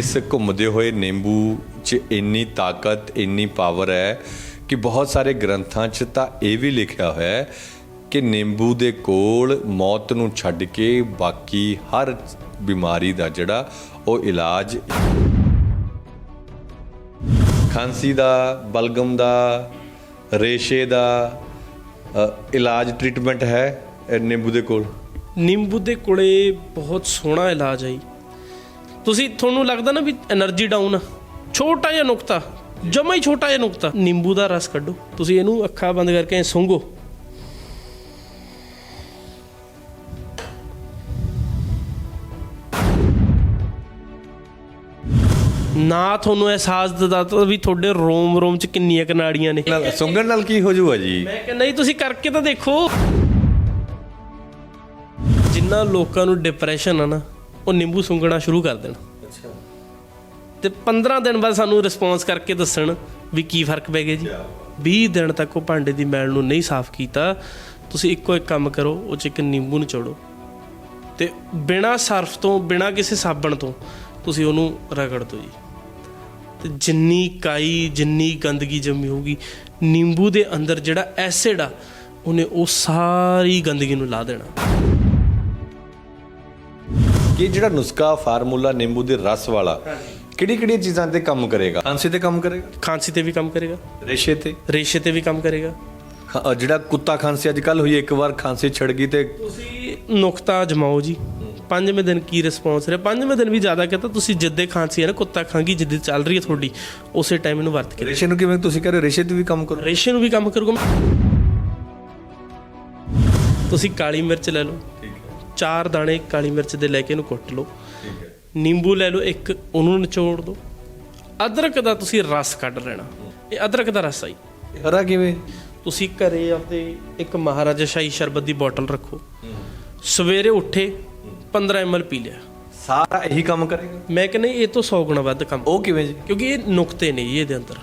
ਇਸ ਘੁੰਮਦੇ ਹੋਏ ਨਿੰਬੂ 'ਚ ਇੰਨੀ ਤਾਕਤ, ਇੰਨੀ ਪਾਵਰ ਹੈ ਕਿ ਬਹੁਤ ਸਾਰੇ ਗ੍ਰੰਥਾਂ 'ਚ ਤਾਂ ਇਹ ਵੀ ਲਿਖਿਆ ਹੋਇਆ ਹੈ ਕਿ ਨਿੰਬੂ ਦੇ ਕੋਲ ਮੌਤ ਨੂੰ ਛੱਡ ਕੇ ਬਾਕੀ ਹਰ ਬਿਮਾਰੀ ਦਾ ਜਿਹੜਾ ਉਹ ਇਲਾਜ ਖਾਂਸੀ ਦਾ, ਬਲਗਮ ਦਾ, ਰੇਸ਼ੇ ਦਾ ਇਲਾਜ ਟ੍ਰੀਟਮੈਂਟ ਹੈ ਨਿੰਬੂ ਦੇ ਕੋਲ ਨਿੰਬੂ ਦੇ ਕੋਲੇ ਬਹੁਤ ਸੋਹਣਾ ਇਲਾਜ ਹੈ ਜੀ। ਤੁਸੀਂ ਤੁਹਾਨੂੰ ਲੱਗਦਾ ਨਾ ਵੀ એનર્ਜੀ ਡਾਊਨ ਆ ਛੋਟਾ ਜਿਹਾ ਨੁਕਤਾ ਜਮਾ ਹੀ ਛੋਟਾ ਜਿਹਾ ਨੁਕਤਾ ਨਿੰਬੂ ਦਾ ਰਸ ਕੱਢੋ ਤੁਸੀਂ ਇਹਨੂੰ ਅੱਖਾਂ ਬੰਦ ਕਰਕੇ ਸੁੰਘੋ। ਨਾ ਤੁਹਾਨੂੰ ਅਹਿਸਾਸ ਦਿੱਤਾ ਵੀ ਤੁਹਾਡੇ ਰੋਮ ਰੋਮ ਚ ਕਿੰਨੀਆਂ ਕਨਾੜੀਆਂ ਨੇ। ਸੁੰਗਣ ਨਾਲ ਕੀ ਹੋ ਜੂਗਾ ਜੀ? ਮੈਂ ਕਹਿੰਦਾ ਨਹੀਂ ਤੁਸੀਂ ਕਰਕੇ ਤਾਂ ਦੇਖੋ। ਜਿੰਨਾ ਲੋਕਾਂ ਨੂੰ ਡਿਪਰੈਸ਼ਨ ਆ ਨਾ ਉਹ ਨਿੰਬੂ ਸੁੰਗਣਾ ਸ਼ੁਰੂ ਕਰ ਦੇਣ। ਅੱਛਾ। ਤੇ 15 ਦਿਨ ਬਾਅਦ ਸਾਨੂੰ ਰਿਸਪੌਂਸ ਕਰਕੇ ਦੱਸਣ ਵੀ ਕੀ ਫ਼ਰਕ ਪੈ ਗਿਆ ਜੀ। 20 ਦਿਨ ਤੱਕ ਉਹ ਭਾਂਡੇ ਦੀ ਮੈਲ ਨੂੰ ਨਹੀਂ ਸਾਫ਼ ਕੀਤਾ। ਤੁਸੀਂ ਇੱਕੋ ਇੱਕ ਕੰਮ ਕਰੋ ਉਹ ਚ ਇੱਕ ਨਿੰਬੂ ਨਿਚੋੜੋ ਤੇ ਬਿਨਾ ਸਰਫ ਤੋਂ ਬਿਨਾ ਕਿਸੇ ਸਾਬਣ ਤੋਂ ਤੁਸੀਂ ਉਹਨੂੰ ਰਗੜ ਦਿਓ ਜੀ। ਤੇ ਜਿੰਨੀ ਕਾਈ ਜਿੰਨੀ ਗੰਦਗੀ ਜੰਮੀ ਹੋਊਗੀ ਨਿੰਬੂ ਦੇ ਅੰਦਰ ਜਿਹੜਾ ਐਸਿਡ ਆ ਉਹਨੇ ਉਹ ਸਾਰੀ ਗੰਦਗੀ ਨੂੰ ਲਾ ਦੇਣਾ। ਕਿ ਜਿਹੜਾ ਨੁਸਖਾ ਫਾਰਮੂਲਾ ਨਿੰਬੂ ਦੇ ਰਸ ਵਾਲਾ ਕਿਹੜੀ ਕਿਹੜੀ ਚੀਜ਼ਾਂ ਤੇ ਕੰਮ ਕਰੇਗਾ? ਖਾਂਸੀ ਤੇ ਕੰਮ ਕਰੇਗਾ? ਖਾਂਸੀ ਤੇ ਵੀ ਕੰਮ ਕਰੇਗਾ। ਰੇਸ਼ੇ ਤੇ? ਰੇਸ਼ੇ ਤੇ ਵੀ ਕੰਮ ਕਰੇਗਾ। ਅ, ਜਿਹੜਾ ਕੁੱਤਾ ਖਾਂਸੀ ਅੱਜ ਕੱਲ ਹੋਈ ਇੱਕ ਵਾਰ ਖਾਂਸੀ ਛੜ ਗਈ ਤੇ ਤੁਸੀਂ ਨੁਕਤਾ ਜਮਾਓ ਜੀ। ਪੰਜਵੇਂ ਦਿਨ ਕੀ ਰਿਸਪੌਂਸ ਰਿਹਾ? ਪੰਜਵੇਂ ਦਿਨ ਵੀ ਜ਼ਿਆਦਾ ਕਹਤਾ ਤੁਸੀਂ ਜਿੱਦੇ ਖਾਂਸੀ ਹੈ ਨਾ ਕੁੱਤਾ ਖਾਂਗੀ ਜਿੱਦੇ ਚੱਲ ਰਹੀ ਹੈ ਤੁਹਾਡੀ ਉਸੇ ਟਾਈਮ ਇਹਨੂੰ ਵਰਤ ਕੇ। ਰੇਸ਼ੇ ਨੂੰ ਕਿਵੇਂ ਤੁਸੀਂ ਕਹ ਰਹੇ ਹੋ? ਰੇਸ਼ੇ ਤੇ ਵੀ ਕੰਮ ਕਰੋ। ਰੇਸ਼ੇ ਨੂੰ ਵੀ ਕੰਮ ਕਰੂਗਾ। ਤੁਸੀਂ ਕਾਲੀ ਮਿਰਚ ਲੈ ਲਓ। ਚਾਰ ਦਾਣੇ ਕਾਲੀ ਮਿਰਚ ਦੇ ਲੈ ਕੇ ਇਹਨੂੰ ਕੁੱਟ ਲਓ। ਠੀਕ ਹੈ ਨਿੰਬੂ ਲੈ ਲਓ ਇੱਕ ਉਹਨੂੰ ਨਿਚੋੜ ਦਿਓ ਅਦਰਕ ਦਾ ਤੁਸੀਂ ਰਸ ਕੱਢ ਲੈਣਾ। ਇਹ ਅਦਰਕ ਦਾ ਰਸ ਆਈ ਹਰਾ ਕਿਵੇਂ? ਤੁਸੀਂ ਘਰੇ ਆਪਦੇ ਇੱਕ ਮਹਾਰਾਜਾ ਸ਼ਾਹੀ ਸ਼ਰਬਤ ਦੀ ਬੋਤਲ ਰੱਖੋ। ਸਵੇਰੇ ਉੱਠੇ 15 ml ਪੀ ਲਿਆ। ਸਾਰਾ ਇਹੀ ਕੰਮ ਕਰੇਗਾ? ਮੈਂ ਕਹਿੰਦਾ ਇਹ ਤੋਂ 100 ਗੁਣਾ ਵੱਧ ਕੰਮ। ਉਹ ਕਿਵੇਂ ਜੀ? ਕਿਉਂਕਿ ਇਹ ਨੁਕਤੇ ਨੇ ਜੀ ਇਹਦੇ ਅੰਦਰ।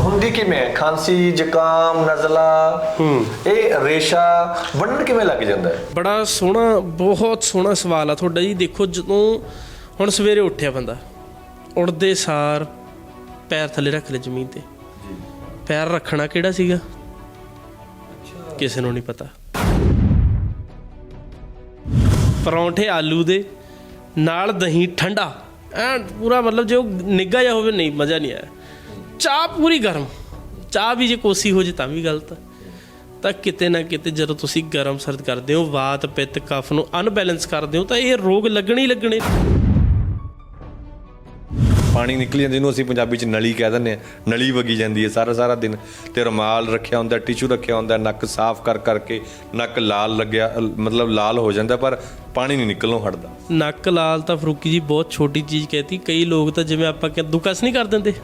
ਹੁੰਦੀ ਕਿਵੇਂ ਖਾਂਸੀ ਜ਼ੁਕਾਮ ਨਜ਼ਲਾ ਇਹ ਰੇਸ਼ਾ ਬਣਨ ਕਿਵੇਂ ਲੱਗ ਜਾਂਦਾ ਹੈ? ਬੜਾ ਸੋਹਣਾ ਬਹੁਤ ਸੋਹਣਾ ਸਵਾਲ ਆ ਤੁਹਾਡਾ ਜੀ। ਦੇਖੋ ਜਦੋਂ ਹੁਣ ਸਵੇਰੇ ਉੱਠਿਆ ਬੰਦਾ ਉੱਠਦੇ ਸਾਰ ਪੈਰ ਥੱਲੇ ਰੱਖ ਲੈ ਜ਼ਮੀਨ ਤੇ। ਪੈਰ ਰੱਖਣਾ ਕਿਹੜਾ ਸੀਗਾ? ਕਿਸੇ ਨੂੰ ਨਹੀਂ ਪਤਾ। ਪਰੌਂਠੇ ਆਲੂ ਦੇ ਨਾਲ ਦਹੀਂ ਠੰਡਾ। ਐ ਪੂਰਾ ਮਤਲਬ ਜੇ ਉਹ ਨਿੱਘਾ ਜਿਹਾ ਹੋਵੇ ਨਹੀਂ ਮਜ਼ਾ ਨਹੀਂ ਆਇਆ। ਚਾਹ ਪੂਰੀ ਗਰਮ। ਚਾਹ ਵੀ ਜੇ ਕੋਸੀ ਹੋ ਜੇ ਤਾਂ ਵੀ ਗਲਤ ਤਾਂ ਕਿਤੇ ਨਾ ਕਿਤੇ ਜਦੋਂ ਤੁਸੀਂ ਗਰਮ ਸਰਦ ਕਰਦੇ ਹੋ, ਵਾਤ, ਪਿੱਤ, ਕਫ ਨੂੰ ਅਨਬੈਲੈਂਸ ਕਰਦੇ ਹੋ, ਤਾਂ ਇਹ ਰੋਗ ਲੱਗਣੇ ਹੀ ਲੱਗਣੇ। ਪਾਣੀ ਨਿਕਲ ਜਾਂਦੀ ਨੂੰ ਅਸੀਂ ਪੰਜਾਬੀ ਚ ਨਲੀ ਕਹਿ ਦਿੰਦੇ ਆ ਨਲੀ ਵਗੀ ਜਾਂਦੀ ਹੈ ਸਾਰਾ ਸਾਰਾ ਦਿਨ। ਤੇ ਰੁਮਾਲ ਰੱਖਿਆ ਹੁੰਦਾ ਟਿਸ਼ੂ ਰੱਖਿਆ ਹੁੰਦਾ ਨੱਕ ਸਾਫ਼ ਕਰ ਕਰਕੇ ਨੱਕ ਲਾਲ ਲੱਗਿਆ ਮਤਲਬ ਲਾਲ ਹੋ ਜਾਂਦਾ ਪਰ ਪਾਣੀ ਨਹੀਂ ਨਿਕਲਣੋਂ ਹਟਦਾ। ਨੱਕ ਲਾਲ ਤਾਂ ਫਰੂਕੀ ਜੀ ਬਹੁਤ ਛੋਟੀ ਚੀਜ਼ ਕਹਿਤੀ। ਕਈ ਲੋਕ ਤਾਂ ਜਿਵੇਂ ਆਪਾਂ ਕੱਦੂਕਸ ਨਹੀਂ ਕਰ ਦਿੰਦੇ।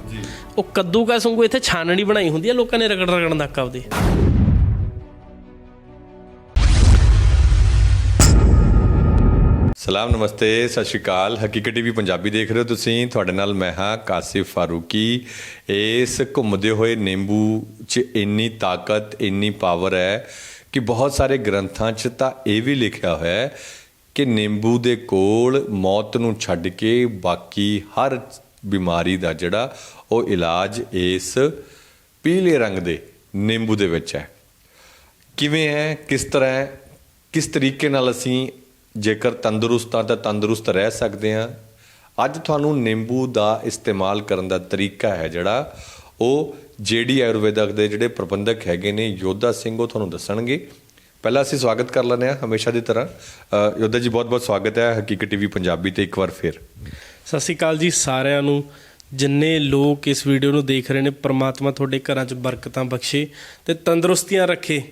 ਉਹ ਕੱਦੂਕਸ ਵਾਂਗੂ ਇੱਥੇ ਛਾਨਣੀ ਬਣਾਈ ਹੁੰਦੀ ਹੈ ਲੋਕਾਂ ਨੇ ਰਗੜ ਰਗੜ ਨੱਕ ਆਪਦੇ। ਸਲਾਮ, ਨਮਸਤੇ, ਸਤਿ ਸ਼੍ਰੀ ਅਕਾਲ। ਹਕੀਕਤ ਟੀਵੀ ਪੰਜਾਬੀ ਦੇਖ ਰਹੇ ਹੋ ਤੁਸੀਂ। ਤੁਹਾਡੇ ਨਾਲ ਮੈਂ ਹਾਂ ਕਾਸਿਫ ਫਾਰੂਕੀ। ਇਸ ਘੁੰਮਦੇ ਹੋਏ ਨਿੰਬੂ 'ਚ ਇੰਨੀ ਤਾਕਤ, ਇੰਨੀ ਪਾਵਰ ਹੈ ਕਿ ਬਹੁਤ ਸਾਰੇ ਗ੍ਰੰਥਾਂ 'ਚ ਤਾਂ ਇਹ ਵੀ ਲਿਖਿਆ ਹੋਇਆ ਹੈ ਕਿ ਨਿੰਬੂ ਦੇ ਕੋਲ ਮੌਤ ਨੂੰ ਛੱਡ ਕੇ ਬਾਕੀ ਹਰ ਬਿਮਾਰੀ ਦਾ ਜਿਹੜਾ ਉਹ ਇਲਾਜ ਇਸ ਪੀਲੇ ਰੰਗ ਦੇ ਨਿੰਬੂ ਦੇ ਵਿੱਚ ਹੈ। ਕਿਵੇਂ ਹੈ? ਕਿਸ ਤਰ੍ਹਾਂ ਹੈ? ਕਿਸ ਤਰੀਕੇ ਨਾਲ ਅਸੀਂ ਜੇਕਰ ਤੰਦਰੁਸਤ ਹਾਂ ਤਾਂ ਤੰਦਰੁਸਤ ਰਹਿ ਸਕਦੇ ਹਾਂ। ਅੱਜ ਤੁਹਾਨੂੰ ਨਿੰਬੂ ਦਾ ਇਸਤੇਮਾਲ ਕਰਨ ਦਾ ਤਰੀਕਾ ਹੈ ਜਿਹੜਾ ਉਹ ਜੇਡੀ ਆਯੁਰਵੈਦਕ ਦੇ ਜਿਹੜੇ ਪ੍ਰਬੰਧਕ ਹੈਗੇ ਨੇ ਯੋਧਾ ਸਿੰਘ ਉਹ ਤੁਹਾਨੂੰ ਦੱਸਣਗੇ। ਪਹਿਲਾਂ ਅਸੀਂ ਸਵਾਗਤ ਕਰ ਲੈਂਦੇ ਹਾਂ ਹਮੇਸ਼ਾ ਦੀ ਤਰ੍ਹਾਂ। ਯੋਧਾ ਜੀ ਬਹੁਤ ਬਹੁਤ ਸਵਾਗਤ ਹੈ ਹਕੀਕਤ ਟੀਵੀ ਪੰਜਾਬੀ ਤੇ ਇੱਕ ਵਾਰ ਫਿਰ। ਸਤਿ ਸ਼੍ਰੀ ਅਕਾਲ ਜੀ ਸਾਰਿਆਂ ਨੂੰ। ਜਿੰਨੇ ਲੋਕ ਇਸ ਵੀਡੀਓ ਨੂੰ ਦੇਖ ਰਹੇ ਨੇ ਪ੍ਰਮਾਤਮਾ ਤੁਹਾਡੇ ਘਰਾਂ 'ਚ ਬਰਕਤਾਂ ਬਖਸ਼ੇ ਤੇ ਤੰਦਰੁਸਤੀਆਂ ਰੱਖੇ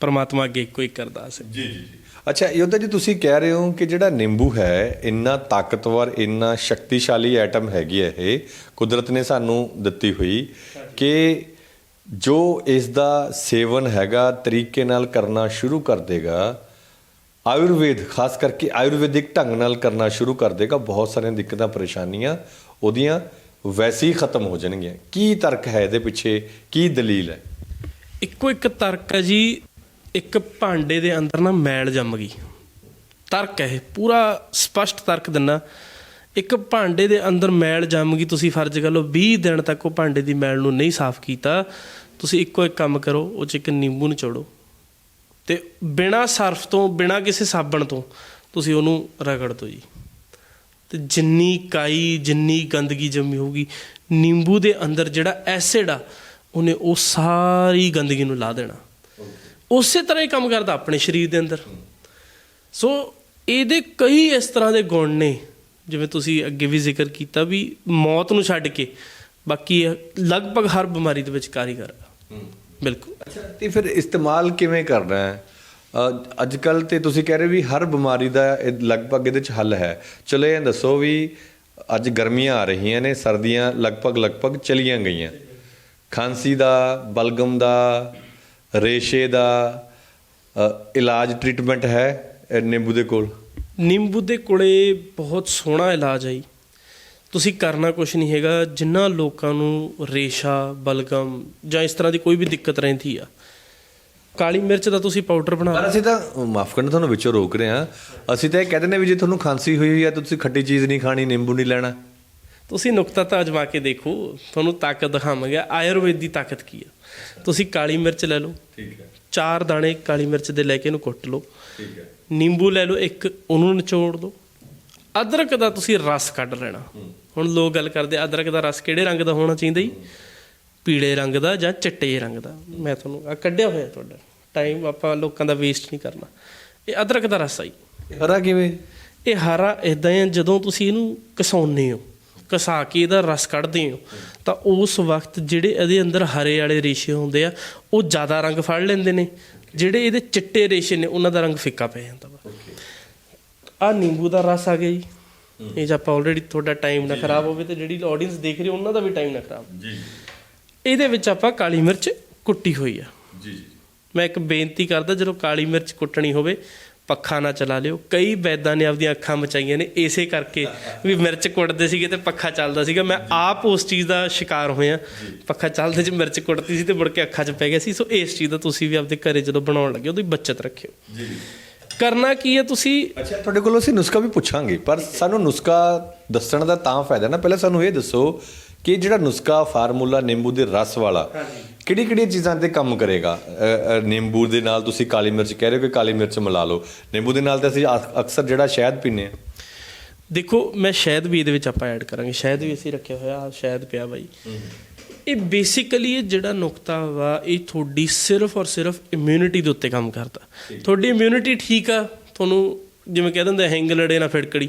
ਪ੍ਰਮਾਤਮਾ ਅੱਗੇ ਇੱਕੋ ਅਰਦਾਸ ਹੈ। ਜੀ ਜੀ ਜੀ। ਅੱਛਾ, ਯੋਧਾ ਜੀ, ਤੁਸੀਂ ਕਹਿ ਰਹੇ ਹੋ ਕਿ ਜਿਹੜਾ ਨਿੰਬੂ ਹੈ, ਇੰਨਾ ਤਾਕਤਵਰ, ਇੰਨਾ ਸ਼ਕਤੀਸ਼ਾਲੀ ਐਟਮ ਹੈਗੀ ਹੈ ਇਹ। ਕੁਦਰਤ ਨੇ ਸਾਨੂੰ ਦਿੱਤੀ ਹੋਈ ਕਿ ਜੋ ਇਸ ਦਾ ਸੇਵਨ ਹੈਗਾ, ਤਰੀਕੇ ਨਾਲ ਕਰਨਾ ਸ਼ੁਰੂ ਕਰ ਦੇਗਾ, ਆਯੁਰਵੇਦ, ਖਾਸ ਕਰਕੇ ਆਯੁਰਵੈਦਿਕ ਢੰਗ ਨਾਲ ਕਰਨਾ ਸ਼ੁਰੂ ਕਰ ਦੇਗਾ, ਬਹੁਤ ਸਾਰੀਆਂ ਦਿੱਕਤਾਂ, ਪਰੇਸ਼ਾਨੀਆਂ ਉਹਦੀਆਂ ਵੈਸੇ ਹੀ ਖਤਮ ਹੋ ਜਾਣਗੀਆਂ। ਕੀ ਤਰਕ ਹੈ ਇਹਦੇ ਪਿੱਛੇ? ਕੀ ਦਲੀਲ ਹੈ? ਇੱਕੋ ਇੱਕ ਤਰਕ ਹੈ ਜੀ ਇੱਕ ਭਾਂਡੇ ਦੇ ਅੰਦਰ ਨਾ ਮੈਲ ਜੰਮ ਗਈ। ਤਰਕ ਹੈ ਇਹ, ਪੂਰਾ ਸਪਸ਼ਟ ਤਰਕ ਦਿੰਨਾ। ਇੱਕ ਭਾਂਡੇ ਦੇ ਅੰਦਰ ਮੈਲ ਜੰਮ ਗਈ, ਤੁਸੀਂ ਫਰਜ਼ ਕਰ ਲਓ 20 ਦਿਨ ਤੱਕ ਉਹ ਭਾਂਡੇ ਦੀ ਮੈਲ ਨੂੰ ਨਹੀਂ ਸਾਫ਼ ਕੀਤਾ। ਤੁਸੀਂ ਇੱਕੋ ਇੱਕ ਕੰਮ ਕਰੋ, ਉਹ ਚ ਇੱਕ ਨਿੰਬੂ ਨਿਚੋੜੋ। ਤੇ ਬਿਨਾ ਸਰਫ ਤੋਂ, ਬਿਨਾ ਕਿਸੇ ਸਾਬਣ ਤੋਂ ਤੁਸੀਂ ਉਹਨੂੰ ਰਗੜ ਦਿਓ ਜੀ। ਤੇ ਜਿੰਨੀ ਕਾਈ, ਜਿੰਨੀ ਗੰਦਗੀ ਜੰਮੀ ਹੋਊਗੀ, ਨਿੰਬੂ ਦੇ ਅੰਦਰ ਜਿਹੜਾ ਐਸਿਡ ਆ, ਉਹਨੇ ਉਹ ਸਾਰੀ ਗੰਦਗੀ ਨੂੰ ਲਾ ਦੇਣਾ। ਉਸੇ ਤਰ੍ਹਾਂ ਹੀ ਕੰਮ ਕਰਦਾ ਆਪਣੇ ਸਰੀਰ ਦੇ ਅੰਦਰ। ਸੋ ਇਹਦੇ ਕਈ ਇਸ ਤਰ੍ਹਾਂ ਦੇ ਗੁਣ ਨੇ ਜਿਵੇਂ ਤੁਸੀਂ ਅੱਗੇ ਵੀ ਜ਼ਿਕਰ ਕੀਤਾ ਵੀ ਮੌਤ ਨੂੰ ਛੱਡ ਕੇ ਬਾਕੀ ਲਗਭਗ ਹਰ ਬਿਮਾਰੀ ਦੇ ਵਿੱਚ ਕਾਰੀਗਰ ਆ ਬਿਲਕੁਲ। ਅੱਛਾ ਤੇ ਫਿਰ ਇਸਤੇਮਾਲ ਕਿਵੇਂ ਕਰਨਾ ਹੈ? ਅੱਜ ਕੱਲ ਤੇ ਤੁਸੀਂ ਕਹਿ ਰਹੇ ਵੀ ਹਰ ਬਿਮਾਰੀ ਦਾ ਇਹ ਲਗਭਗ ਇਹਦੇ ਚ ਹੱਲ ਹੈ। ਚਲੋ ਇਹ ਦੱਸੋ ਵੀ ਅੱਜ ਗਰਮੀਆਂ ਆ ਰਹੀਆਂ ਨੇ ਸਰਦੀਆਂ ਲਗਭਗ ਲਗਭਗ ਚਲੀਆਂ ਗਈਆਂ। ਖਾਂਸੀ ਦਾ ਬਲਗਮ ਦਾ ਰੇਸ਼ੇ ਦਾ ਇਲਾਜ ਟ੍ਰੀਟਮੈਂਟ ਹੈ ਨਿੰਬੂ ਦੇ ਕੋਲ? ਨਿੰਬੂ ਦੇ ਕੋਲੇ ਬਹੁਤ ਸੋਹਣਾ ਇਲਾਜ ਹੈ ਜੀ। ਤੁਸੀਂ ਕਰਨਾ ਕੁਝ ਨਹੀਂ ਹੈਗਾ ਜਿਨ੍ਹਾਂ ਲੋਕਾਂ ਨੂੰ ਰੇਸ਼ਾ ਬਲਗਮ ਜਾਂ ਇਸ ਤਰ੍ਹਾਂ ਦੀ ਕੋਈ ਵੀ ਦਿੱਕਤ ਰਹਿੰਦੀ ਆ। ਕਾਲੀ ਮਿਰਚ ਦਾ ਤੁਸੀਂ ਪਾਊਡਰ ਬਣਾ ਪਰ ਅਸੀਂ ਤਾਂ ਮਾਫ ਕਰਨਾ ਤੁਹਾਨੂੰ ਵਿੱਚੋਂ ਰੋਕ ਰਹੇ ਹਾਂ। ਅਸੀਂ ਤਾਂ ਇਹ ਕਹਿੰਦੇ ਨੇ ਵੀ ਜੇ ਤੁਹਾਨੂੰ ਖਾਂਸੀ ਹੋਈ ਹੋਈ ਹੈ ਤਾਂ ਤੁਸੀਂ ਖੱਟੀ ਚੀਜ਼ ਨਹੀਂ ਖਾਣੀ ਨਿੰਬੂ ਨਹੀਂ ਲੈਣਾ। ਤੁਸੀਂ ਨੁਕਤਾ ਤਾਂ ਅਜਮਾ ਕੇ ਦੇਖੋ ਤੁਹਾਨੂੰ ਤਾਕਤ ਦਿਖਾਵਾਂਗੇ ਆਯੁਰਵੇਦ ਦੀ ਤਾਕਤ ਕੀ ਆ ਤੁਸੀਂ ਕਾਲੀ ਮਿਰਚ ਲੈ ਲਓ। ਠੀਕ ਹੈ। ਚਾਰ ਦਾਣੇ ਕਾਲੀ ਮਿਰਚ ਦੇ ਲੈ ਕੇ ਇਹਨੂੰ ਕੁੱਟ ਲਓ। ਠੀਕ ਹੈ। ਨਿੰਬੂ ਲੈ ਲਓ ਇੱਕ ਉਹਨੂੰ ਨਿਚੋੜ ਦਿਓ ਅਦਰਕ ਦਾ ਤੁਸੀਂ ਰਸ ਕੱਢ ਲੈਣਾ। ਹੁਣ ਲੋਕ ਗੱਲ ਕਰਦੇ ਅਦਰਕ ਦਾ ਰਸ ਕਿਹੜੇ ਰੰਗ ਦਾ ਹੋਣਾ ਚਾਹੀਦਾ ਜੀ? ਪੀਲੇ ਰੰਗ ਦਾ ਜਾਂ ਚਿੱਟੇ ਰੰਗ ਦਾ? ਮੈਂ ਤੁਹਾਨੂੰ ਆ ਕੱਢਿਆ ਹੋਇਆ ਤੁਹਾਡਾ। ਟਾਈਮ ਆਪਾਂ ਲੋਕਾਂ ਦਾ ਵੇਸਟ ਨਹੀਂ ਕਰਨਾ। ਇਹ ਅਦਰਕ ਦਾ ਰਸ ਆ ਜੀ। ਹਰਾ ਕਿਵੇਂ? ਇਹ ਹਰਾ ਇਦਾਂ ਹੈ ਜਦੋਂ ਤੁਸੀਂ ਇਹਨੂੰ ਕਸਾਉਂਦੇ ਹੋ। ਕਸਾ ਕੇ ਇਹਦਾ ਰਸ ਕੱਢਦੇ ਹੋ ਤਾਂ ਉਸ ਵਕਤ ਜਿਹੜੇ ਇਹਦੇ ਅੰਦਰ ਹਰੇ ਵਾਲੇ ਰੇਸ਼ੇ ਹੁੰਦੇ ਆ ਉਹ ਜ਼ਿਆਦਾ ਰੰਗ ਫੜ ਲੈਂਦੇ ਨੇ। ਜਿਹੜੇ ਇਹਦੇ ਚਿੱਟੇ ਰੇਸ਼ੇ ਨੇ ਉਹਨਾਂ ਦਾ ਰੰਗ ਫਿੱਕਾ ਪੈ ਜਾਂਦਾ ਵਾ। ਆ ਨਿੰਬੂ ਦਾ ਰਸ ਆ ਗਿਆ ਜੀ। ਇਹ ਜੇ ਆਪਾਂ ਆਲਰੇਡੀ ਤੁਹਾਡਾ ਟਾਈਮ ਨਾ ਖਰਾਬ ਹੋਵੇ ਤੇ ਜਿਹੜੀ ਆਡੀਅנס ਦੇਖ ਰਹੀ ਉਹਨਾਂ ਦਾ ਵੀ ਟਾਈਮ ਨਾ ਖਰਾਬ। ਜੀ। ਇਹਦੇ ਵਿੱਚ ਆਪਾਂ ਕਾਲੀ ਮਿਰਚ ਕੁੱਟੀ ਹੋਈ ਆ। ਜੀ ਜੀ। ਮੈਂ ਇੱਕ ਬੇਨਤੀ ਕਰਦਾ ਜਦੋਂ ਕਾਲੀ ਮਿਰਚ ਕੁੱਟਣੀ ਹੋਵੇ ਪੱਖਾ ਨਾ ਚਲਾ ਲਿਓ। ਕਈ ਵੈਦਾਂ ਨੇ ਆਪਦੀਆਂ ਅੱਖਾਂ ਮਚਾਈਆਂ ਨੇ ਇਸੇ ਕਰਕੇ ਵੀ ਮਿਰਚ ਕੁੱਟਦੇ ਸੀਗੇ ਤੇ ਪੱਖਾ ਚੱਲਦਾ ਸੀਗਾ। ਮੈਂ ਆਪ ਉਸ ਚੀਜ਼ ਦਾ ਸ਼ਿਕਾਰ ਹੋਇਆ। ਪੱਖਾ ਚੱਲਦੇ ਚ ਮਿਰਚ ਕੁੱਟਦੀ ਸੀ ਤੇ ਮੁੜ ਕੇ ਅੱਖਾਂ 'ਚ ਪੈ ਗਿਆ ਸੀ। ਸੋ ਇਸ ਚੀਜ਼ ਦਾ ਤੁਸੀਂ ਵੀ ਆਪਦੇ ਘਰੇ ਜਦੋਂ ਬਣਾਉਣ ਲੱਗੇ ਉਹਦੀ ਬੱਚਤ ਰੱਖਿਓ। ਜੀ। ਕਰਨਾ ਕੀ ਹੈ ਤੁਸੀਂ? ਅੱਛਾ ਤੁਹਾਡੇ ਕੋਲੋਂ ਅਸੀਂ ਨੁਸਖਾ ਵੀ ਪੁੱਛਾਂਗੇ ਪਰ ਸਾਨੂੰ ਨੁਸਖਾ ਦੱਸਣ ਦਾ ਤਾਂ ਫਾਇਦਾ ਨਾ। ਪਹਿਲਾਂ ਸਾਨੂੰ ਇਹ ਦੱਸੋ ਕਿ ਜਿਹੜਾ ਨੁਸਖਾ ਫਾਰਮੂਲਾ ਨਿੰਬੂ ਦੇ ਰਸ ਵਾਲਾ ਕਿਹੜੀ ਕਿਹੜੀਆਂ ਚੀਜ਼ਾਂ ਤੇ ਕੰਮ ਕਰੇਗਾ? ਨਿੰਬੂ ਦੇ ਨਾਲ ਤੁਸੀਂ ਕਾਲੀ ਮਿਰਚ ਕਹਿ ਰਹੇ ਹੋ ਕਿ ਕਾਲੀ ਮਿਰਚ ਮਿਲਾ ਲਓ। ਨਿੰਬੂ ਦੇ ਨਾਲ ਤਾਂ ਅਸੀਂ ਅਕ- ਅਕਸਰ ਜਿਹੜਾ ਸ਼ਹਿਦ ਪੀਂਦੇ ਆ ਦੇਖੋ ਮੈਂ ਸ਼ਹਿਦ ਵੀ ਇਹਦੇ ਵਿੱਚ ਆਪਾਂ ਐਡ ਕਰਾਂਗੇ। ਸ਼ਹਿਦ ਵੀ ਅਸੀਂ ਰੱਖਿਆ ਹੋਇਆ ਸ਼ਹਿਦ ਪਿਆ ਬਾਈ। ਇਹ ਬੇਸਿਕਲੀ ਇਹ ਜਿਹੜਾ ਨੁਕਤਾ ਵਾ ਇਹ ਤੁਹਾਡੀ ਸਿਰਫ ਔਰ ਸਿਰਫ ਇਮਿਊਨਿਟੀ ਦੇ ਉੱਤੇ ਕੰਮ ਕਰਦਾ। ਤੁਹਾਡੀ ਇਮਿਊਨਿਟੀ ਠੀਕ ਆ ਤੁਹਾਨੂੰ ਜਿਵੇਂ ਕਹਿ ਦਿੰਦੇ ਹੈਂਗ ਲੜੇ ਨਾ ਫਿੜਕੜੀ।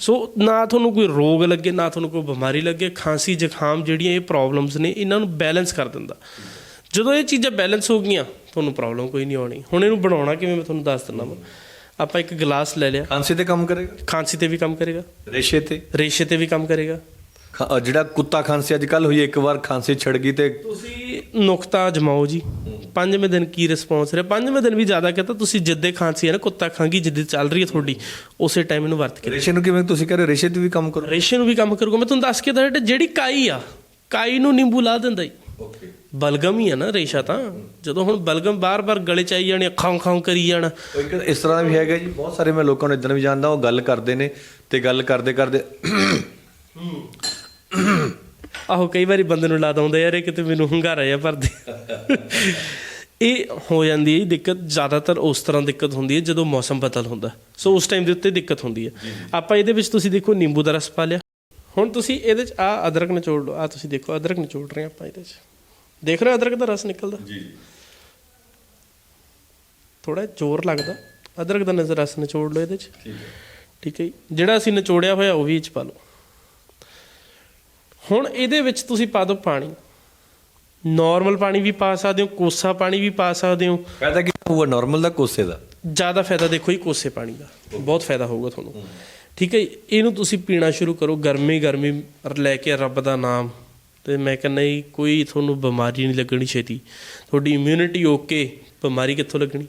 ਸੋ ਨਾ ਤੁਹਾਨੂੰ ਕੋਈ ਰੋਗ ਲੱਗੇ ਨਾ ਤੁਹਾਨੂੰ ਕੋਈ ਬਿਮਾਰੀ ਲੱਗੇ ਖਾਂਸੀ ਜ਼ੁਕਾਮ ਜਿਹੜੀਆਂ ਇਹ ਪ੍ਰੋਬਲਮਸ ਨੇ ਇਹਨਾਂ ਨੂੰ ਬੈਲੈਂਸ ਕਰ ਦਿੰਦਾ। ਜਦੋਂ ਇਹ ਚੀਜ਼ਾਂ ਬੈਲੈਂਸ ਹੋ ਗਈਆਂ ਤੁਹਾਨੂੰ ਪ੍ਰੋਬਲਮ ਕੋਈ ਨਹੀਂ ਆਉਣੀ। ਹੁਣ ਇਹਨੂੰ ਬਣਾਉਣਾ ਕਿਵੇਂ ਮੈਂ ਤੁਹਾਨੂੰ ਦੱਸ ਦਿੰਦਾ ਵਾ। ਆਪਾਂ ਇੱਕ ਗਲਾਸ ਲੈ ਲਿਆ। ਖਾਂਸੀ ਤੇ ਕੰਮ ਕਰੇਗਾ? ਖਾਂਸੀ ਤੇ ਵੀ ਕੰਮ ਕਰੇਗਾ। ਰੇਸ਼ੇ ਤੇ? ਰੇਸ਼ੇ ਤੇ ਵੀ ਕੰਮ ਕਰੇਗਾ। ਜਿਹੜਾ ਕੁੱਤਾ ਖਾਂਸੀ ਅੱਜ ਕੱਲ ਹੋਈ ਇੱਕ ਵਾਰ ਖਾਂਸੀ ਛੜ ਗਈ ਤੇ ਤੁਸੀਂ ਨੁਕਤਾ ਜਮਾਓ ਜੀ। ਪੰਜਵੇਂ ਦਿਨ ਕੀ ਰਿਸਪੌਂਸ ਰਿਹਾ? ਪੰਜਵੇਂ ਦਿਨ ਵੀ ਜ਼ਿਆਦਾ ਕਹਤਾ ਤੁਸੀਂ ਜਿੱਦੇ ਖਾਂਸੀ ਹੈ ਨਾ ਕੁੱਤਾ ਖਾਂਗੀ ਜਿੱਦੇ ਚੱਲ ਰਹੀ ਹੈ ਤੁਹਾਡੀ ਉਸੇ ਟਾਈਮ ਇਹਨੂੰ ਵਰਤ ਕੇ ਰੇਸ਼ੇ ਨੂੰ ਕਿਵੇਂ ਤੁਸੀਂ ਕਹਿ ਰਹੇ ਹੋ? ਰੇਸ਼ੇ ਤੇ ਵੀ ਕੰਮ ਕਰੋ। ਰੇਸ਼ੇ ਨੂੰ ਵੀ ਕੰਮ ਕਰੂਗਾ। ਮੈਂ ਤੁਹਾਨੂੰ ਦੱਸ ਕੇ ਦੱਸ ਜਿਹੜੀ ਕਾਈ ਆ ਕਾਈ ਨੂੰ ਨਿੰਬੂ ਲਾ ਦਿੰਦਾ ਜੀ ਓਕੇ ਬਲਗਮ ਹੀ ਆ ਨਾ ਰੇਸ਼ਾ ਤਾਂ। ਜਦੋਂ ਹੁਣ ਬਲਗਮ ਬਾਰ-ਬਾਰ ਗਲੇ ਚ ਆਈ ਜਾਣੀ ਖਾਂ ਖਾਂ ਕਰੀ ਜਾਣਾ। ਇੱਕ ਇਸ ਤਰ੍ਹਾਂ ਦਾ ਵੀ ਹੈਗਾ ਜੀ ਬਹੁਤ ਸਾਰੇ ਮੈਂ ਲੋਕਾਂ ਨੂੰ ਇਦਾਂ ਵੀ ਜਾਣਦਾ ਉਹ ਗੱਲ ਕਰਦੇ ਨੇ ਤੇ ਗੱਲ ਕਰਦੇ ਕਰਦੇ ਆਹੋ ਕਈ ਵਾਰੀ ਬੰਦੇ ਨੂੰ ਲਾ ਦਉਂਦਾ ਯਾਰ ਇਹ ਕਿਤੇ ਮੈਨੂੰ ਹੰਗਾਰਾ ਜਿਹਾ ਭਰਦੇ। ਇਹ ਹੋ ਜਾਂਦੀ ਹੈ ਦਿੱਕਤ ਜ਼ਿਆਦਾਤਰ ਉਸ ਤਰ੍ਹਾਂ ਦਿੱਕਤ ਹੁੰਦੀ ਹੈ ਜਦੋਂ ਮੌਸਮ ਬਦਲ ਹੁੰਦਾ। ਸੋ ਉਸ ਟਾਈਮ ਦੇ ਉੱਤੇ ਦਿੱਕਤ ਹੁੰਦੀ ਹੈ। ਆਪਾਂ ਇਹਦੇ ਵਿੱਚ ਤੁਸੀਂ ਦੇਖੋ ਨਿੰਬੂ ਦਾ ਰਸ ਪਾ ਲਿਆ। ਹੁਣ ਤੁਸੀਂ ਇਹਦੇ ਚ ਆ ਅਦਰਕ ਨਿਚੋੜ ਲਓ। ਆ ਤੁਸੀਂ ਦੇਖੋ ਅਦਰਕ ਨਿਚੋੜ ਰਹੇ ਆਪਾਂ ਇਹਦੇ ਚ। ਦੇਖ ਰਹੇ ਹੋ ਅਦਰਕ ਦਾ ਰਸ ਨਿਕਲਦਾ? ਜੀ। ਥੋੜਾ ਜ਼ੋਰ ਲੱਗਦਾ। ਅਦਰਕ ਦਾ ਨਜ਼ਰ ਰਸ ਨਿਚੋੜ ਲਓ ਇਹਦੇ ਚ। ਠੀਕ ਹੈ। ਠੀਕ ਹੈ ਜੀ। ਜਿਹੜਾ ਅਸੀਂ ਨਿਚੋੜਿਆ ਹੋਇਆ ਉਹ ਵੀ ਇਹ ਚ ਪਾ ਲਓ। ਹੁਣ ਇਹਦੇ ਵਿੱਚ ਤੁਸੀਂ ਪਾ ਦਿਓ ਪਾਣੀ। ਨਾਰਮਲ ਪਾਣੀ ਵੀ ਪਾ ਸਕਦੇ ਹੋ ਕੋਸਾ ਪਾਣੀ ਵੀ ਪਾ ਸਕਦੇ ਹੋ। ਫਾਇਦਾ ਕੀ ਹੋਊਗਾ? ਨਾਰਮਲ ਦਾ ਕੋਸੇ ਦਾ? ਜ਼ਿਆਦਾ ਫਾਇਦਾ ਦੇਖੋ ਜੀ ਕੋਸੇ ਪਾਣੀ ਦਾ। ਬਹੁਤ ਫਾਇਦਾ ਹੋਊਗਾ ਤੁਹਾਨੂੰ। ਠੀਕ ਹੈ। ਇਹਨੂੰ ਤੁਸੀਂ ਪੀਣਾ ਸ਼ੁਰੂ ਕਰੋ ਗਰਮੀ ਗਰਮੀ ਲੈ ਕੇ ਰੱਬ ਦਾ ਨਾਮ। ਤੇ ਮੈਂ ਕਹਿੰਦਾ ਜੀ ਕੋਈ ਤੁਹਾਨੂੰ ਬਿਮਾਰੀ ਨਹੀਂ ਲੱਗਣੀ ਛੇਤੀ। ਤੁਹਾਡੀ ਇਮਿਊਨਿਟੀ ਓਕੇ ਬਿਮਾਰੀ ਕਿੱਥੋਂ ਲੱਗਣੀ?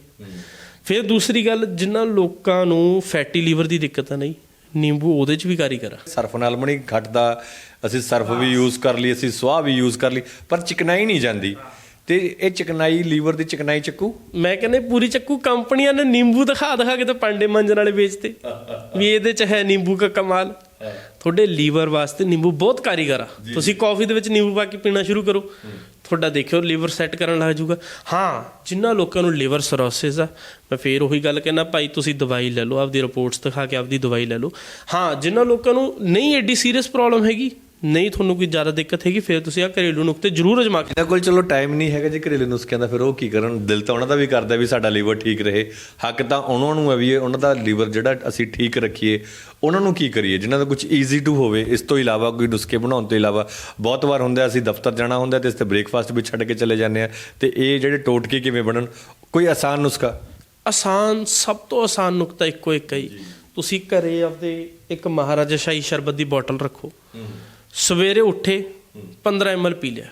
ਫਿਰ ਦੂਸਰੀ ਗੱਲ ਜਿਨ੍ਹਾਂ ਲੋਕਾਂ ਨੂੰ ਫੈਟੀ ਲੀਵਰ ਦੀ ਦਿੱਕਤ ਆ ਨਹੀਂ ਨਿੰਬੂ ਉਹਦੇ 'ਚ ਵੀ ਕਾਰੀਗਰ ਆ ਸਰਫ ਨਾਲ ਬਣੀ ਖੱਟਦਾ ਅਸੀਂ ਸਰਫ ਵੀ ਯੂਜ਼ ਕਰ ਲਈ, ਅਸੀਂ ਸਵਾਹ ਵੀ ਯੂਜ਼ ਕਰ ਲਈ, ਪਰ ਚਿਕਨਾਈ ਨਹੀਂ ਜਾਂਦੀ। ਤੇ ਇਹ ਚਿਕਨਾਈ ਲੀਵਰ ਦੀ ਚਿਕਨਾਈ ਚੱਕੂ? ਮੈਂ ਕਹਿੰਦੇ ਪੂਰੀ ਚੱਕੂ ਕੰਪਨੀਆਂ ਨੇ ਨਿੰਬੂ ਦਿਖਾ ਦਿਖਾ ਕੇ ਤੇ ਪਾਂਡੇ ਮੰਜਣ ਵਾਲੇ ਵੇਚਤੇ। ਵੀ ਇਹਦੇ ਚ ਹੈ ਨਿੰਬੂ ਦਾ ਕਮਾਲ। ਤੁਹਾਡੇ ਲੀਵਰ ਵਾਸਤੇ ਨਿੰਬੂ ਬਹੁਤ ਕਾਰੀਗਰ ਆ। ਤੁਸੀਂ ਕਾਫੀ ਦੇ ਵਿੱਚ ਨਿੰਬੂ ਪਾ ਕੇ ਪੀਣਾ ਸ਼ੁਰੂ ਕਰੋ। ਤੁਹਾਡਾ ਦੇਖਿਓ ਲੀਵਰ ਸੈੱਟ ਕਰਨ ਲੱਗ ਜਾਊਗਾ। ਹਾਂ ਜਿਨ੍ਹਾਂ ਲੋਕਾਂ ਨੂੰ ਲੀਵਰ ਸਰੋਸਿਸ ਆ ਮੈਂ ਫੇਰ ਉਹੀ ਗੱਲ ਕਹਿਣਾ ਭਾਈ ਤੁਸੀਂ ਦਵਾਈ ਲੈ ਲਓ ਆਪਦੀ ਰਿਪੋਰਟਸ ਦਿਖਾ ਕੇ ਆਪਦੀ ਦਵਾਈ ਲੈ ਲਓ। ਹਾਂ ਜਿਨ੍ਹਾਂ ਲੋਕਾਂ ਨੂੰ ਨਹੀਂ ਐਡੀ ਸੀਰੀਅਸ ਪ੍ਰੋਬਲਮ ਹੈਗੀ ਨਹੀਂ ਤੁਹਾਨੂੰ ਕੋਈ ਜ਼ਿਆਦਾ ਦਿੱਕਤ ਹੈਗੀ ਫਿਰ ਤੁਸੀਂ ਆ ਘਰੇਲੂ ਨੁਕਤੇ ਜ਼ਰੂਰ ਅਜਮਾ ਕੇ ਇਹਨਾਂ ਕੋਲ ਚਲੋ ਟਾਈਮ ਨਹੀਂ ਹੈਗਾ ਜੀ ਘਰੇਲੂ ਨੁਸਖਿਆਂ ਦਾ ਫਿਰ ਉਹ ਕੀ ਕਰਨ? ਦਿਲ ਤਾਂ ਉਹਨਾਂ ਦਾ ਵੀ ਕਰਦਾ ਵੀ ਸਾਡਾ ਲੀਵਰ ਠੀਕ ਰਹੇ। ਹੱਕ ਤਾਂ ਉਹਨਾਂ ਨੂੰ ਹੈ ਵੀ ਇਹ ਉਹਨਾਂ ਦਾ ਲੀਵਰ ਜਿਹੜਾ ਅਸੀਂ ਠੀਕ ਰੱਖੀਏ ਉਹਨਾਂ ਨੂੰ ਕੀ ਕਰੀਏ? ਜਿਨ੍ਹਾਂ ਦਾ ਕੁਝ ਈਜ਼ੀ ਟੂ ਹੋਵੇ ਇਸ ਤੋਂ ਇਲਾਵਾ ਕੋਈ ਨੁਸਖੇ ਬਣਾਉਣ ਤੋਂ ਇਲਾਵਾ ਬਹੁਤ ਵਾਰ ਹੁੰਦਾ ਅਸੀਂ ਦਫ਼ਤਰ ਜਾਣਾ ਹੁੰਦਾ ਤੇ ਇਸ ਤੇ ਬ੍ਰੇਕਫਾਸਟ ਵੀ ਛੱਡ ਕੇ ਚਲੇ ਜਾਂਦੇ ਆ ਤੇ ਇਹ ਜਿਹੜੇ ਟੋਟਕੇ ਕਿਵੇਂ ਬਣਨ? ਕੋਈ ਆਸਾਨ ਨੁਸਖਾ? ਆਸਾਨ ਸਭ ਤੋਂ ਆਸਾਨ ਨੁਕਤਾ ਇੱਕੋ ਇੱਕ ਹੈ। ਤੁਸੀਂ ਘਰੇ ਆਪਦੇ ਇੱਕ ਮਹਾਰਾਜਾ ਸ਼ਾਹੀ ਸ਼ਰਬਤ ਦੀ ਬੋਤਲ ਰੱਖੋ। ਸਵੇਰੇ ਉੱਠੇ 15 ml ਪੀ ਲਿਆ।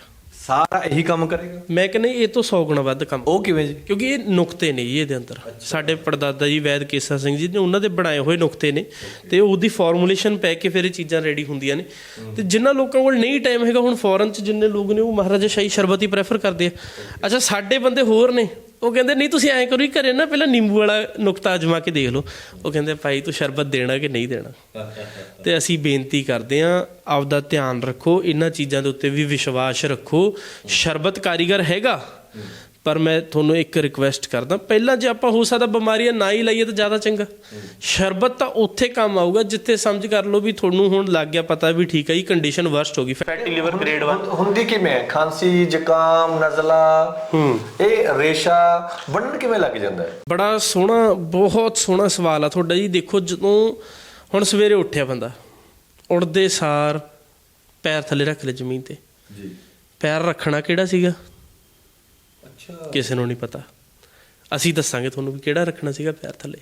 ਸਾਰਾ ਇਹੀ ਕੰਮ ਕਰੇਗਾ? ਮੈਂ ਕਹਿੰਦਾ ਇਹ ਤੋਂ 100 ਗੁਣਾ ਵੱਧ ਕੰਮ। ਉਹ ਕਿਵੇਂ ਜੀ? ਕਿਉਂਕਿ ਇਹ ਨੁਕਤੇ ਨੇ ਜੀ ਇਹਦੇ ਅੰਦਰ। ਸਾਡੇ ਪੜਦਾਦਾ ਜੀ ਵੈਦ ਕੇਸਾ ਸਿੰਘ ਜੀ ਨੇ ਉਹਨਾਂ ਦੇ ਬਣਾਏ ਹੋਏ ਨੁਕਤੇ ਨੇ। ਤੇ ਉਹਦੀ ਫਾਰਮੂਲੇਸ਼ਨ ਪੈ ਕੇ ਫਿਰ ਇਹ ਚੀਜ਼ਾਂ ਰੈਡੀ ਹੁੰਦੀਆਂ ਨੇ। ਤੇ ਜਿਨ੍ਹਾਂ ਲੋਕਾਂ ਕੋਲ ਨਹੀਂ ਟਾਈਮ ਹੈਗਾ ਹੁਣ ਫੋਰਨ ਚ ਜਿੰਨੇ ਲੋਕ ਨੇ ਉਹ ਮਹਾਰਾਜਾ ਸ਼ਾਹੀ ਸ਼ਰਬਤ ਹੀ ਪ੍ਰੈਫਰ ਕਰਦੇ ਆ। ਅੱਛਾ ਸਾਡੇ ਬੰਦੇ ਹੋਰ ਨੇ। ਉਹ ਕਹਿੰਦੇ, ਨਹੀਂ, ਤੁਸੀਂ ਐਂ ਕਰੋ ਹੀ ਘਰੇ ਨਾ ਪਹਿਲਾਂ ਨਿੰਬੂ ਵਾਲਾ ਨੁਕਤਾ ਅਜਮਾ ਕੇ ਦੇਖ ਲਓ। ਉਹ ਕਹਿੰਦੇ, ਭਾਈ, ਤੂੰ ਸ਼ਰਬਤ ਦੇਣਾ ਕਿ ਨਹੀਂ ਦੇਣਾ? ਤੇ ਅਸੀਂ ਬੇਨਤੀ ਕਰਦੇ ਆਂ ਆਪਦਾ ਧਿਆਨ ਰੱਖੋ, ਇਹਨਾਂ ਚੀਜ਼ਾਂ ਦੇ ਉੱਤੇ ਵੀ ਵਿਸ਼ਵਾਸ ਰੱਖੋ। ਸ਼ਰਬਤ ਕਾਰੀਗਰ ਹੈਗਾ। ਪਰ ਮੈਂ ਤੁਹਾਨੂੰ ਇੱਕ ਰਿਕੁਐਸਟ ਕਰਦਾ ਪਹਿਲਾਂ ਜੇ ਆਪਾਂ ਹੋ ਸਕਦਾ ਬਿਮਾਰੀਆਂ ਨਾ ਹੀ ਲਈਏ ਤਾਂ ਜ਼ਿਆਦਾ ਚੰਗਾ। ਸ਼ਰਬਤ ਤਾਂ ਉੱਥੇ ਕੰਮ ਆਊਗਾ ਜਿੱਥੇ ਸਮਝ ਕਰ ਲਓ ਵੀ ਤੁਹਾਨੂੰ ਹੁਣ ਲੱਗ ਗਿਆ ਪਤਾ ਵੀ ਠੀਕ ਹੈ ਜੀ ਕੰਡੀਸ਼ਨ ਵਰਸਟ ਹੋ ਗਈ। ਫੈਟੀ ਲਿਵਰ ਗ੍ਰੇਡ 1 ਹੁੰਦੀ ਕਿਵੇਂ ਹੈ ਖਾਂਸੀ ਜ਼ੁਕਾਮ ਨਜ਼ਲਾ ਇਹ ਰੇਸ਼ਾ ਬਣਨ ਕਿਵੇਂ ਲੱਗ ਜਾਂਦਾ? ਹੈ ਬੜਾ ਸੋਹਣਾ ਬਹੁਤ ਸੋਹਣਾ ਸਵਾਲ ਆ ਤੁਹਾਡਾ ਜੀ। ਦੇਖੋ ਜਦੋਂ ਹੁਣ ਸਵੇਰੇ ਉੱਠਿਆ ਬੰਦਾ ਉੱਠਦੇ ਸਾਰ ਪੈਰ ਥੱਲੇ ਰੱਖ ਲੈ ਜ਼ਮੀਨ ਤੇ। ਜੀ। ਪੈਰ ਰੱਖਣਾ ਕਿਹੜਾ ਸੀਗਾ? ਕਿਸੇ ਨੂੰ ਨਹੀਂ ਪਤਾ। ਅਸੀਂ ਦੱਸਾਂਗੇ ਤੁਹਾਨੂੰ ਵੀ ਕਿਹੜਾ ਰੱਖਣਾ ਸੀਗਾ ਪੈਰ ਥੱਲੇ।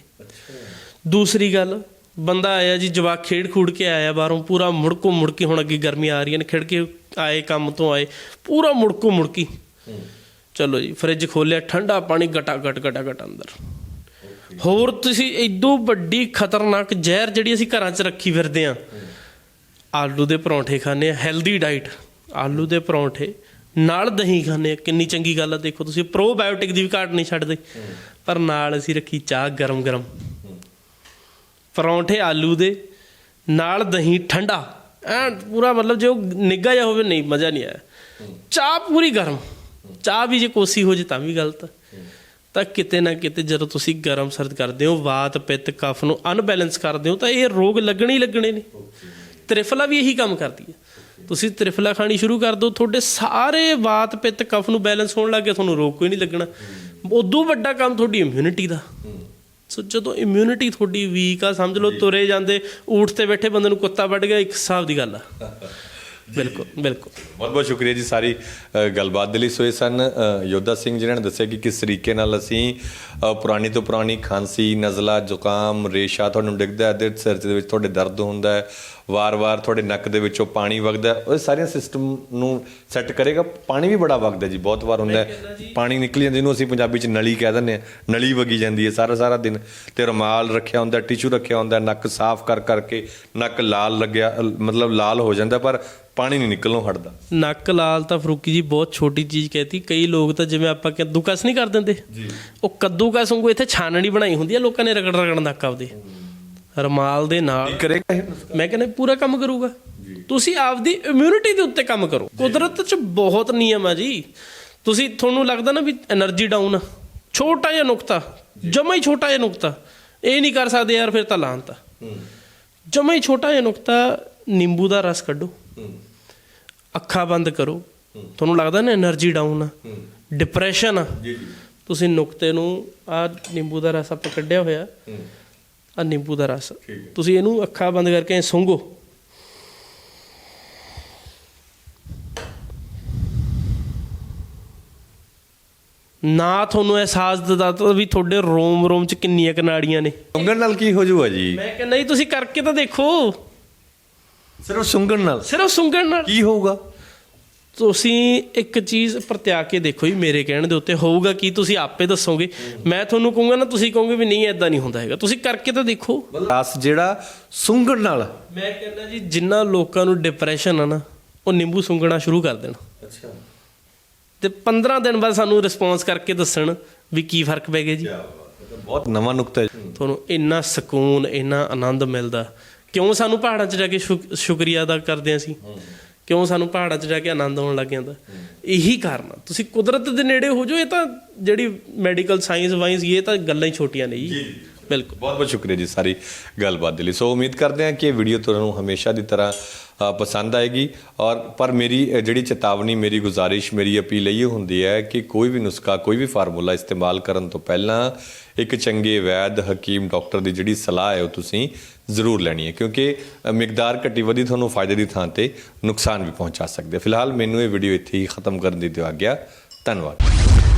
ਦੂਸਰੀ ਗੱਲ, ਬੰਦਾ ਆਇਆ ਜੀ, ਜਵਾਕ ਖੇਡ ਖੂੜ ਕੇ ਆਇਆ ਬਾਹਰੋਂ, ਪੂਰਾ ਮੁੜਕੋ ਮੁੜਕੀ ਹੁਣ ਅੱਗੇ ਗਰਮੀ ਆ ਰਹੀਆਂ ਨੇ ਖੇਡ ਕੇ ਆਏ, ਕੰਮ ਤੋਂ ਆਏ, ਪੂਰਾ ਮੁੜਕੋ ਮੁੜਕੀ ਚਲੋ ਜੀ, ਫ੍ਰਿਜ ਖੋਲਿਆ ਠੰਡਾ ਪਾਣੀ ਗਟਾ ਗਟ ਗਟਾ ਗਟ ਅੰਦਰ। ਹੋਰ ਤੁਸੀਂ ਇਦੋਂ ਵੱਡੀ ਖਤਰਨਾਕ ਜ਼ਹਿਰ ਜਿਹੜੀ ਅਸੀਂ ਘਰਾਂ 'ਚ ਰੱਖੀ ਫਿਰਦੇ ਆ ਆਲੂ ਦੇ ਪਰੌਂਠੇ ਖਾਣੇ ਆ ਹੈਲਦੀ ਡਾਈਟ ਆਲੂ ਦੇ ਪਰੌਂਠੇ। ਨਾਲ ਦਹੀਂ ਖਾਂਦੇ ਆ, ਕਿੰਨੀ ਚੰਗੀ ਗੱਲ ਆ, ਦੇਖੋ ਤੁਸੀਂ ਪ੍ਰੋਬਾਇਓਟਿਕ ਦੀ ਵੀ ਘਾਟ ਨਹੀਂ ਛੱਡਦੇ। ਪਰ ਨਾਲ ਅਸੀਂ ਰੱਖੀ ਚਾਹ ਗਰਮ ਗਰਮ। ਪਰੌਂਠੇ ਆਲੂ ਦੇ, ਨਾਲ ਦਹੀਂ ਠੰਡਾ। ਐ ਪੂਰਾ ਮਤਲਬ ਜੇ ਉਹ ਨਿੱਘਾ ਜਿਹਾ ਹੋਵੇ, ਨਹੀਂ, ਮਜ਼ਾ ਨਹੀਂ ਆਇਆ। ਚਾਹ ਪੂਰੀ ਗਰਮ। ਚਾਹ ਵੀ ਜੇ ਕੋਸੀ ਹੋ ਜੇ, ਤਾਂ ਵੀ ਗਲਤ। ਤਾਂ ਕਿਤੇ ਨਾ ਕਿਤੇ ਜਦੋਂ ਤੁਸੀਂ ਗਰਮ ਸਰਦ ਕਰਦੇ ਹੋ, ਵਾਤ, ਪਿੱਤ, ਕਫ ਨੂੰ ਅਨਬੈਲੈਂਸ ਕਰਦੇ ਹੋ, ਤਾਂ ਇਹ ਰੋਗ ਲੱਗਣੇ ਹੀ ਲੱਗਣੇ ਨੇ। ਤ੍ਰਿਫਲਾ ਵੀ ਇਹੀ ਕੰਮ ਕਰਦੀ ਹੈ। ਤੁਸੀਂ ਤ੍ਰਿਫਲਾ ਖਾਣੀ ਸ਼ੁਰੂ ਕਰ ਦਿਓ ਤੁਹਾਡੇ ਸਾਰੇ ਵਾਤ ਪਿੱਤ ਕਫ ਨੂੰ ਬੈਲੈਂਸ ਹੋਣ ਲੱਗੇ ਤੁਹਾਨੂੰ ਰੋਗ ਕੋਈ ਨਹੀਂ ਲੱਗਣਾ। ਉਦੋਂ ਵੱਡਾ ਕੰਮ ਤੁਹਾਡੀ ਇਮਿਊਨਿਟੀ ਦਾ। ਸੋ ਜਦੋਂ ਇਮਿਊਨਿਟੀ ਤੁਹਾਡੀ ਵੀਕ ਆ ਸਮਝ ਲਓ ਤੁਰੇ ਜਾਂਦੇ ਊਠ ਤੇ ਬੈਠੇ ਬੰਦੇ ਨੂੰ ਕੁੱਤਾ ਵੱਢ ਗਿਆ ਇੱਕ ਹਿਸਾਬ ਦੀ ਗੱਲ ਆ। ਬਿਲਕੁਲ ਬਿਲਕੁਲ। ਬਹੁਤ ਬਹੁਤ ਸ਼ੁਕਰੀਆ ਜੀ ਸਾਰੀ ਗੱਲਬਾਤ ਦੇ ਲਈ। ਸੋ ਇਹ ਸਨ ਯੋਧਾ ਸਿੰਘ ਜਿਨ੍ਹਾਂ ਨੇ ਦੱਸਿਆ ਕਿ ਕਿਸ ਤਰੀਕੇ ਨਾਲ ਅਸੀਂ ਪੁਰਾਣੀ ਤੋਂ ਪੁਰਾਣੀ ਖਾਂਸੀ ਨਜ਼ਲਾ ਜ਼ੁਕਾਮ ਰੇਸ਼ਾ ਤੁਹਾਨੂੰ ਡਿੱਗਦਾ ਹੈ ਤੇ ਸਿਰ ਦੇ ਵਿੱਚ ਤੁਹਾਡੇ ਦਰਦ ਹੁੰਦਾ ਹੈ। ਵਾਰ-ਵਾਰ ਤੁਹਾਡੇ ਨੱਕ ਦੇ ਵਿੱਚੋਂ ਪਾਣੀ ਵਗਦਾ ਉਹ ਸਾਰੀਆਂ ਸਿਸਟਮ ਨੂੰ ਸੈੱਟ ਕਰੇਗਾ। ਪਾਣੀ ਵੀ ਬੜਾ ਵਗਦਾ ਜੀ ਬਹੁਤ ਵਾਰ ਹੁੰਦਾ ਪਾਣੀ ਨਿਕਲ ਜਾਂਦਾ ਜਿਹਨੂੰ ਅਸੀਂ ਪੰਜਾਬੀ ਚ ਨਲੀ ਕਹਿ ਦਿੰਦੇ ਆ ਨਲੀ ਵਗੀ ਜਾਂਦੀ ਹੈ ਸਾਰਾ ਸਾਰਾ ਦਿਨ। ਤੇ ਰੁਮਾਲ ਰੱਖਿਆ ਹੁੰਦਾ ਟਿਸ਼ੂ ਰੱਖਿਆ ਹੁੰਦਾ ਨੱਕ ਸਾਫ਼ ਕਰ ਕਰਕੇ ਨੱਕ ਲਾਲ ਲੱਗਿਆ ਮਤਲਬ ਲਾਲ ਹੋ ਜਾਂਦਾ ਪਰ ਪਾਣੀ ਨਹੀਂ ਨਿਕਲਣੋਂ ਹਟਦਾ। ਨੱਕ ਲਾਲ ਤਾਂ ਫਰੂਕੀ ਜੀ ਬਹੁਤ ਛੋਟੀ ਚੀਜ਼ ਕਹਤੀ। ਕਈ ਲੋਕ ਤਾਂ ਜਿਵੇਂ ਆਪਾਂ ਕੱਦੂਕਸ ਨਹੀਂ ਕਰ ਦਿੰਦੇ। ਜੀ। ਉਹ ਕੱਦੂਕਸ ਵਾਂਗੂ ਇੱਥੇ ਛਾਨਣੀ ਬਣਾਈ ਹੁੰਦੀ ਆ ਲੋਕਾਂ ਨੇ ਰਗੜ ਰਗੜ ਨੱਕ ਆਪਦੇ। ਰਮਾਲ ਦੇ ਨਾਲ। ਕਰੇਗਾ ਮੈਂ ਕਹਿੰਦਾ ਪੂਰਾ ਕੰਮ ਕਰੂਗਾ। ਤੁਸੀਂ ਆਪਦੀ ਇਮਿਊਨਿਟੀ ਦੇ ਉੱਤੇ ਕੰਮ ਕਰੋ। ਕੁਦਰਤ 'ਚ ਬਹੁਤ ਨਿਯਮ ਆ ਜੀ। ਤੁਸੀਂ ਤੁਹਾਨੂੰ ਲੱਗਦਾ ਨਾ ਵੀ એનર્ਜੀ ਡਾਊਨ ਆ। ਛੋਟਾ ਜਿਹਾ ਨੁਕਤਾ। ਜਮਾ ਹੀ ਛੋਟਾ ਜਿਹਾ ਨੁਕਤਾ। ਇਹ ਨਹੀਂ ਕਰ ਸਕਦੇ ਯਾਰ ਫਿਰ ਤਾਂ ਲਾਂਤਾ ਜਮਾ ਹੀ ਛੋਟਾ ਜਿਹਾ ਨੁਕਤਾ ਨਿੰਬੂ ਦਾ ਰਸ ਕੱਢੋ। ਅੱਖਾਂ ਬੰਦ ਕਰੋ। ਤੁਹਾਨੂੰ ਲੱਗਦਾ ਨਾ એનર્ਜੀ ਡਾਊਨ ਆ? ਡਿਪਰੈਸ਼ਨ ਆ? ਜੀ ਜੀ। ਤੁਸੀਂ ਨੁਕਤੇ ਨੂੰ ਆ ਨਿੰਬੂ ਦਾ ਰਸ ਆਪਾਂ ਕੱਢਿਆ ਹੋਇਆ। ਆ ਨਿੰਬੂ ਦਾ ਰਸ। ਤੁਸੀਂ ਇਹਨੂੰ ਅੱਖਾਂ ਬੰਦ ਕਰਕੇ ਸੁੰਘੋ। ਨਾ ਤੁਹਾਨੂੰ ਅਹਿਸਾਸ ਦਿੱਤਾ ਵੀ ਤੁਹਾਡੇ ਰੋਮ ਰੋਮ ਚ ਕਿੰਨੀਆਂ ਕਨਾੜੀਆਂ ਨੇ। ਉਂਗਲ ਨਾਲ ਕੀ ਹੋ ਜੂਗਾ ਜੀ? ਮੈਂ ਕਹਿੰਦਾ ਜੀ ਤੁਸੀਂ ਕਰਕੇ ਤਾਂ ਦੇਖੋ। ਸਿਰਫ ਸੁੰਗਣ ਨਾਲ। ਸਿਰਫ ਸੁੰਘਣ ਨਾਲ। ਕੀ ਹੋਊਗਾ? ਤੁਸੀਂ ਇੱਕ ਚੀਜ਼ ਪ੍ਰਤਿਆ ਕੇ ਦੇਖੋ ਜੀ ਮੇਰੇ ਕਹਿਣ ਦੇ ਉੱਤੇ। ਹੋਊਗਾ ਕੀ? ਤੁਸੀਂ ਆਪੇ ਦੱਸੋਗੇ। ਮੈਂ ਤੁਹਾਨੂੰ ਕਹੂੰਗਾ ਨਾ ਤੁਸੀਂ ਕਹੋਗੇ ਵੀ ਨਹੀਂ ਐਦਾਂ ਨਹੀਂ ਹੁੰਦਾ ਹੈਗਾ। ਤੁਸੀਂ ਕਰਕੇ ਤਾਂ ਦੇਖੋ। ਰਸ ਜਿਹੜਾ ਸੁੰਗਣ ਨਾਲ। ਮੈਂ ਕਹਿੰਦਾ ਜੀ ਜਿੰਨਾ ਲੋਕਾਂ ਨੂੰ ਡਿਪਰੈਸ਼ਨ ਆ ਨਾ ਉਹ ਨਿੰਬੂ ਸੁੰਘਣਾ ਸ਼ੁਰੂ ਕਰ ਦੇਣ। ਅੱਛਾ। ਤੇ 15 ਦਿਨ ਬਾਅਦ ਸਾਨੂੰ ਰਿਸਪੌਂਸ ਕਰਕੇ ਦੱਸਣ ਵੀ ਕੀ ਫ਼ਰਕ ਪੈ ਗਿਆ ਜੀ। ਬਹੁਤ ਨਵਾਂ ਨੁਕਤਾ ਤੁਹਾਨੂੰ ਇੰਨਾ ਸਕੂਨ ਇੰਨਾ ਆਨੰਦ ਮਿਲਦਾ। ਕਿਉਂ ਸਾਨੂੰ ਪਹਾੜਾਂ 'ਚ ਜਾ ਕੇ ਸ਼ੁਕ- ਸ਼ੁਕਰੀਆ ਅਦਾ ਕਰਦੇ ਹਾਂ ਅਸੀਂ? ਕਿਉਂ ਸਾਨੂੰ ਪਹਾੜਾਂ 'ਚ ਜਾ ਕੇ ਆਨੰਦ ਆਉਣ ਲੱਗ ਜਾਂਦਾ? ਇਹੀ ਕਾਰਨ ਆ। ਤੁਸੀਂ ਕੁਦਰਤ ਦੇ ਨੇੜੇ ਹੋ ਜਾਓ ਇਹ ਤਾਂ ਜਿਹੜੀ ਮੈਡੀਕਲ ਸਾਇੰਸ ਵਾਈਜ਼ ਇਹ ਤਾਂ ਗੱਲਾਂ ਹੀ ਛੋਟੀਆਂ ਨੇ ਜੀ। ਬਿਲਕੁਲ। ਬਹੁਤ ਬਹੁਤ ਸ਼ੁਕਰੀਆ ਜੀ ਸਾਰੀ ਗੱਲਬਾਤ ਦੇ ਲਈ। ਸੋ ਉਮੀਦ ਕਰਦੇ ਹਾਂ ਕਿ ਇਹ ਵੀਡੀਓ ਤੁਹਾਨੂੰ ਹਮੇਸ਼ਾ ਦੀ ਤਰ੍ਹਾਂ ਪਸੰਦ ਆਏਗੀ। ਔਰ ਪਰ ਮੇਰੀ ਜਿਹੜੀ ਚੇਤਾਵਨੀ ਮੇਰੀ ਗੁਜ਼ਾਰਿਸ਼ ਮੇਰੀ ਅਪੀਲ ਇਹ ਹੁੰਦੀ ਹੈ ਕਿ ਕੋਈ ਵੀ ਨੁਸਖਾ ਕੋਈ ਵੀ ਫਾਰਮੂਲਾ ਇਸਤੇਮਾਲ ਕਰਨ ਤੋਂ ਪਹਿਲਾਂ ਇੱਕ ਚੰਗੇ ਵੈਦ, ਹਕੀਮ, ਡਾਕਟਰ ਦੀ ਜਿਹੜੀ ਸਲਾਹ ਹੈ ਉਹ ਤੁਸੀਂ ਜ਼ਰੂਰ ਲੈਣੀ ਹੈ, ਕਿਉਂਕਿ ਮਿਕਦਾਰ ਘਟੀ ਵਧੀ ਤੁਹਾਨੂੰ ਫਾਇਦੇ ਦੀ ਥਾਂ ਤੇ ਨੁਕਸਾਨ ਵੀ ਪਹੁੰਚਾ ਸਕਦੇ ਫਿਲਹਾਲ ਮੈਨੂੰ ਇਹ ਵੀਡੀਓ ਇੱਥੇ ਹੀ ਖਤਮ ਕਰਨ ਦੀ ਦਿਓ ਗਿਆ ਧੰਨਵਾਦ।